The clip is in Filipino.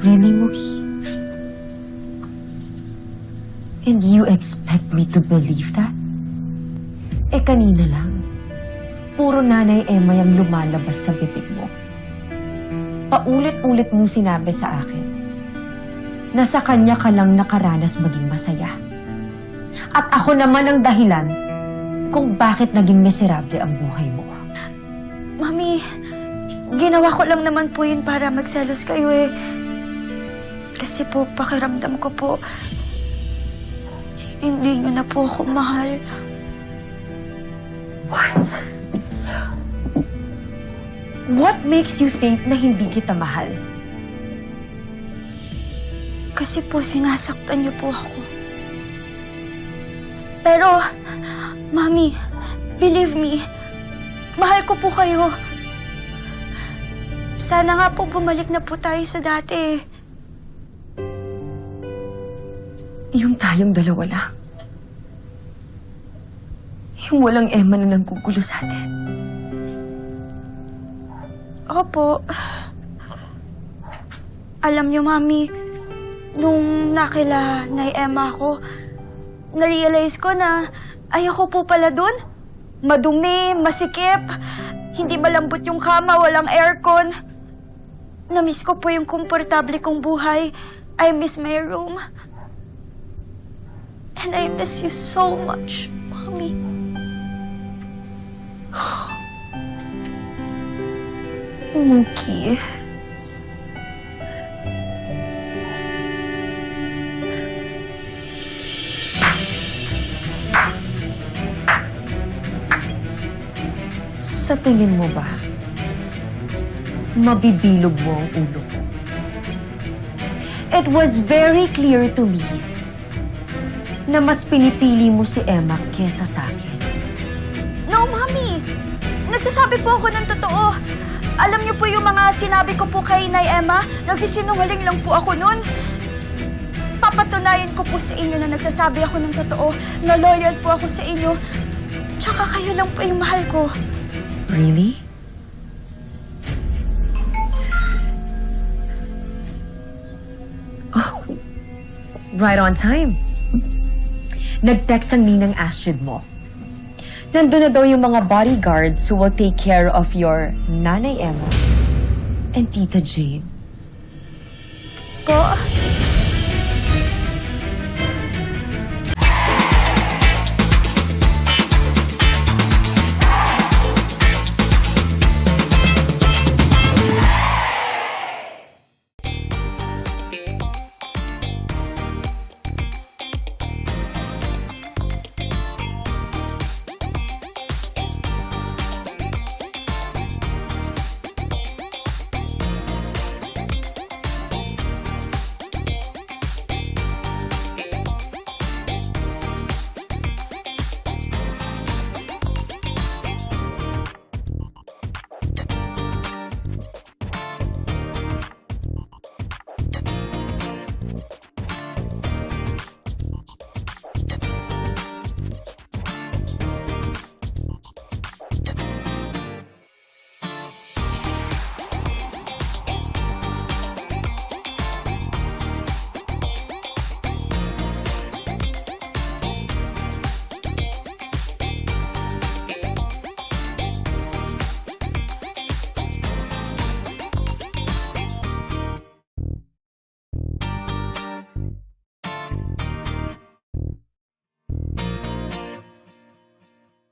Really, Mookie? And you expect me to believe that? Eh, kanina lang. Puro nanay Emma yung lumalabas sa bibig mo. Paulit-ulit mong sinabi sa akin na sa kanya ka lang nakaranas maging masaya. At ako naman ang dahilan kung bakit naging miserable ang buhay mo. Mami, ginawa ko lang naman po yun para magselos kayo eh. Kasi po, pakiramdam ko po, hindi niyo na po ako mahal. What? What makes you think na hindi kita mahal? Kasi po, sinasaktan niyo po ako. Pero, Mami, believe me, mahal ko po kayo. Sana nga po bumalik na po tayo sa dati. Yung tayong dalawa lang. Yung walang Emma na nanggugulo sa atin. Opo. Alam niyo, Mami, nung nakila na Emma ako, na-realize ko na ayoko po pala dun. Madumi, masikip, hindi malambot yung kama, walang aircon. Namiss ko po yung komportable kong buhay. I miss my room. And I miss you so much, Mommy. Mookie. Sa tingin mo ba, mabibilog mo ang ulo ko? It was very clear to me na mas pinipili mo si Emma kesa sa akin. No, Mami! Nagsasabi po ako ng totoo. Alam niyo po yung mga sinabi ko po kay Nay Emma, nagsisinungaling lang po ako nun. Papatunayan ko po sa inyo na nagsasabi ako ng totoo, na loyal po ako sa inyo. Tsaka kayo lang po yung mahal ko. Really? Oh, right on time. Nag-text ang ninang Astrid mo. Nandun na daw yung mga bodyguards who will take care of your Nanay Emma and Tita Jane. Po,